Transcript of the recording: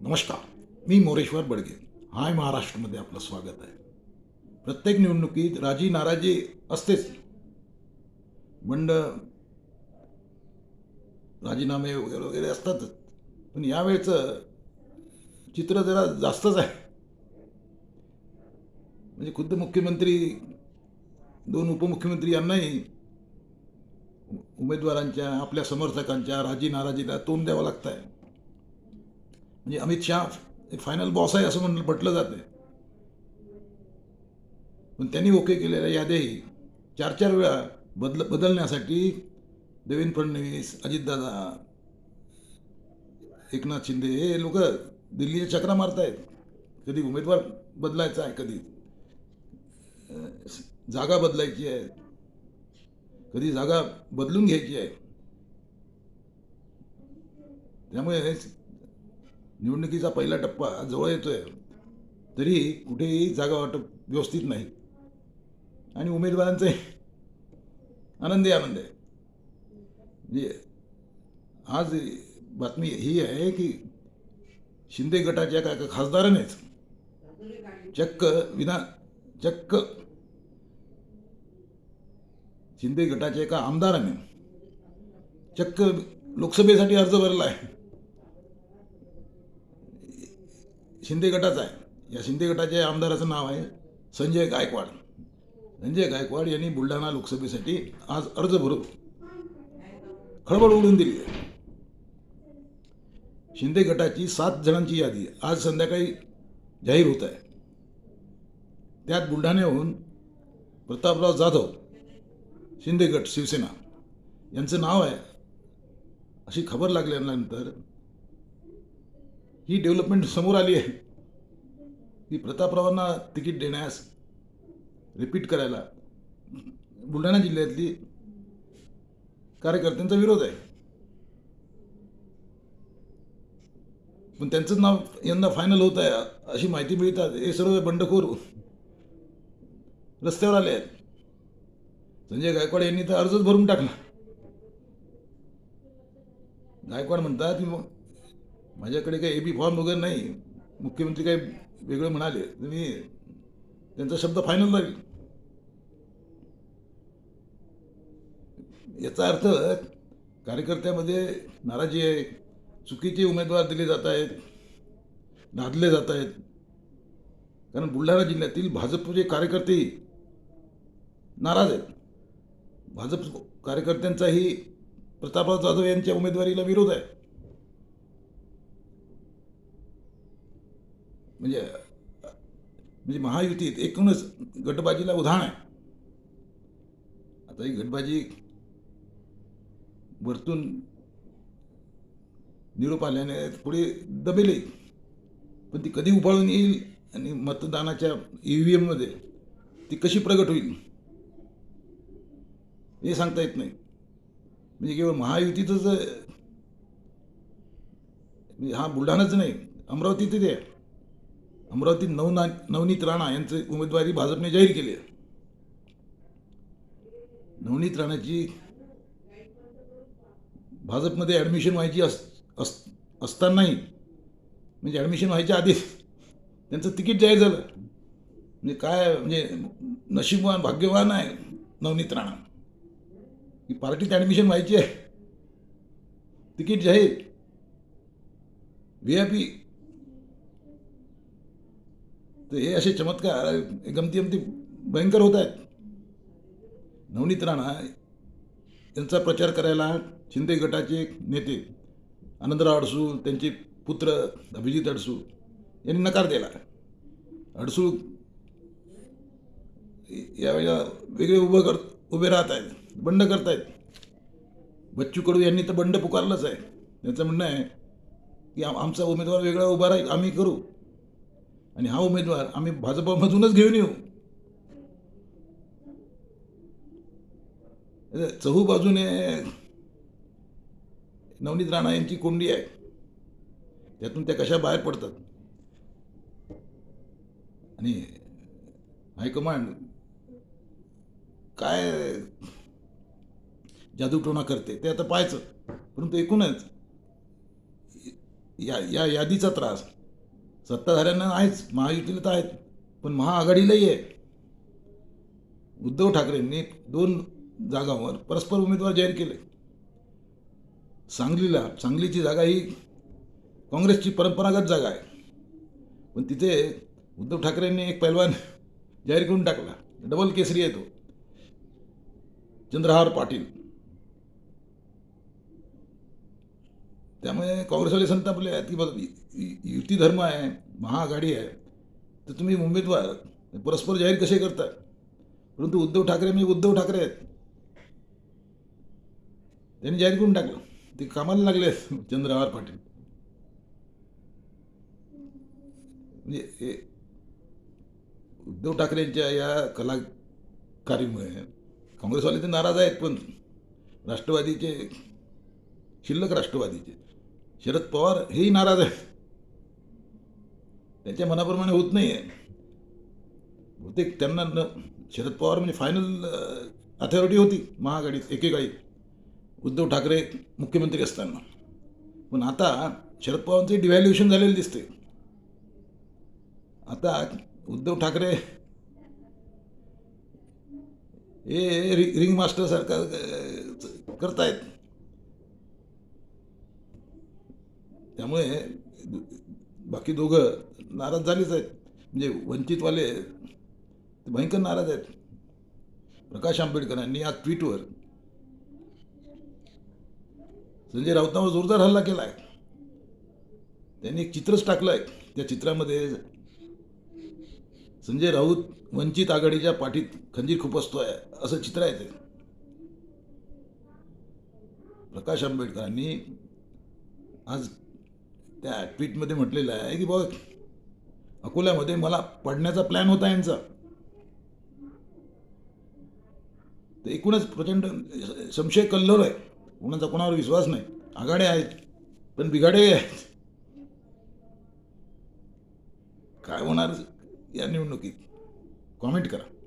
नमस्कार मी मोरेश्वर बडगे. हाय महाराष्ट्रमध्ये आपलं स्वागत आहे. प्रत्येक निवडणुकीत राजी नाराजी असतेच. बंड राजीनामे वगैरे वगैरे असतातच. पण यावेळचं चित्र जरा जास्तच आहे. म्हणजे खुद्द मुख्यमंत्री दोन उपमुख्यमंत्री यांनाही उमेदवारांच्या आपल्या समर्थकांच्या राजी नाराजीला तोंड द्यावं लागतं आहे म्हणजे अमित शहा एक फायनल बॉस आहे असं म्हणलं म्हटलं जाते पण त्यांनी ओके केलेल्या याद्याही चार चार वेळा बदल बदलण्यासाठी देवेंद्र फडणवीस अजितदादा एकनाथ शिंदे हे लोक दिल्लीच्या चक्रा मारतायत. कधी उमेदवार बदलायचा आहे कधी जागा बदलायची आहे कधी जागा बदलून घ्यायची आहे. त्यामुळे निवडणुकीचा पहिला टप्पा जवळ येतोय. तरी कुठेही जागा वाटप व्यवस्थित नाही. आणि उमेदवारांचे आनंदी आनंद आहे. म्हणजे आज बातमी ही आहे की शिंदे गटाच्या काय खासदारानेच चक्क विना चक्क शिंदे गटाच्या एका आमदाराने चक्क लोकसभेसाठी अर्ज भरला आहे शिंदे गटाचा आहे. या शिंदे गटाच्या आमदाराचं नाव आहे संजय गायकवाड. संजय गायकवाड यांनी बुलढाणा लोकसभेसाठी आज अर्ज भरून खळबळ उडून दिली आहे. शिंदे गटाची सात जणांची यादी आज संध्याकाळी जाहीर होत आहे. त्यात बुलढाण्याहून प्रतापराव जाधव शिंदे गट शिवसेना यांचं नाव आहे. अशी खबर लागल्यानंतर ही डेव्हलपमेंट समोर आली आहे. की प्रतापरावांना तिकीट देण्यास रिपीट करायला बुलढाणा जिल्ह्यातली कार्यकर्त्यांचा विरोध आहे. पण त्यांचं नाव यंदा फायनल होत आहे अशी माहिती मिळतात. हे सर्व बंडखोर रस्त्यावर आले आहेत. संजय गायकवाड यांनी तर अर्जच भरून टाकला. गायकवाड म्हणतात की मग माझ्याकडे काही ए बी फॉर्म वगैरे नाही. मुख्यमंत्री काही वेगळं म्हणाले तर मी त्यांचा शब्द फायनल राहील याचा अर्थ कार्यकर्त्यामध्ये नाराजी आहे चुकीचे उमेदवार दिले जात आहेत नादले जात आहेत. कारण बुलढाणा जिल्ह्यातील भाजपचे कार्यकर्ते नाराज आहेत. भाजप कार्यकर्त्यांचाही प्रतापराव जाधव यांच्या उमेदवारीला विरोध आहे. म्हणजे म्हणजे महायुतीत एकूणच गटबाजीला उधाण आहे. आता ही गटबाजी वरतून निरोप आल्याने थोडी दबेले. पण ती कधी उफाळून येईल आणि मतदानाच्या ई व्ही एममध्ये ती कशी प्रगट होईल हे सांगता येत नाही. म्हणजे केवळ महायुतीतच म्हणजे हा बुलढाणाच नाही अमरावतीत आहे. अमरावती नवना नवनीत राणा यांचे उमेदवारी भाजपने जाहीर केली आहे. नवनीत राणाची भाजपमध्ये ॲडमिशन व्हायची अस अस असतानाही म्हणजे ॲडमिशन व्हायच्या आधीच त्यांचं तिकीट जाहीर झालं. म्हणजे काय म्हणजे नशीबवान भाग्यवान आहे नवनीत राणा. की पार्टीत ॲडमिशन व्हायची आहे. तिकीट जाहीर. व्ही आय पी तर हे असे चमत्कार गमती गमती भयंकर होत आहेत. नवनीत राणा यांचा प्रचार करायला शिंदे गटाचे नेते आनंदराव अडसूळ त्यांचे पुत्र अभिजित अडसूळ यांनी नकार दिला. अडसूळ यावेळेला वेगळे उभं कर उभे राहत आहेत बंड करतायत बच्चू कडू यांनी तर बंड पुकारलंच आहे. त्यांचं म्हणणं आहे की आम आमचा उमेदवार वेगळा उभा राहील आम्ही करू. आणि हा उमेदवार आम्ही भाजपमधूनच घेऊन येऊ. चहू बाजूने नवनीत राणा यांची कोंडी आहे. त्यातून त्या कशा बाहेर पडतात? आणि हायकमांड काय जादूटोणा करते ते आता पाहायचं. परंतु एकूणच या या यादीचा त्रास सत्ताधाऱ्यांना आहेच महायुतीला तर आहेत पण महाआघाडीलाही आहे. उद्धव ठाकरेंनी दोन जागांवर परस्पर उमेदवार जाहीर केले. सांगलीला सांगलीची जागा ही काँग्रेसची परंपरागत जागा आहे. पण तिथे उद्धव ठाकरेंनी एक पैलवान जाहीर करून टाकला. डबल केसरी आहे तो. चंद्रहार पाटील. त्यामुळे काँग्रेसवाले संतापले आहेत की बघ युती धर्म आहे महाआघाडी आहे तर तुम्ही उमेदवार परस्पर जाहीर कसे करता परंतु उद्धव ठाकरे म्हणजे उद्धव ठाकरे आहेत. त्यांनी जाहीर करून टाकलं. ते कामाला लागले आहेत चंद्रहार पाटील. म्हणजे उद्धव ठाकरेंच्या या कलाकारीमुळे काँग्रेसवाले ते नाराज आहेत पण राष्ट्रवादीचे शिल्लक राष्ट्रवादीचे. शरद पवार हेही नाराज आहेत. त्याच्या मनाप्रमाणे होत नाही आहे बहुतेक त्यांना न शरद पवार म्हणजे फायनल अथॉरिटी होती महाआघाडीत एकेकाळी. उद्धव ठाकरे मुख्यमंत्री असताना. पण आता शरद पवारांचे डिव्हॅल्युएशन झालेलं दिसते आता उद्धव ठाकरे हे रि रिंग मास्टरसारखा करतायत. त्यामुळे बाकी दोघं नाराज झालेच आहेत. म्हणजे वंचितवाले भयंकर नाराज आहेत. प्रकाश आंबेडकरांनी आज ट्विटवर संजय राऊतांवर जोरदार हल्ला केला आहे त्यांनी एक चित्रच टाकलं आहे त्या चित्रामध्ये संजय राऊत वंचित आघाडीच्या पाठीत खंजीर खुपसतोय असं चित्र आहे ते. प्रकाश आंबेडकरांनी आज त्या ट्विटमध्ये म्हटलेलं आहे की बघ अकोल्यामध्ये मला पडण्याचा प्लॅन होता यांचा. तर एकूणच प्रचंड संशय कल्लोळ आहे. कोणाचा कोणावर विश्वास नाही. आघाडे आहेत पण बिघाडे आहेत. काय होणार या निवडणुकीत? कॉमेंट करा.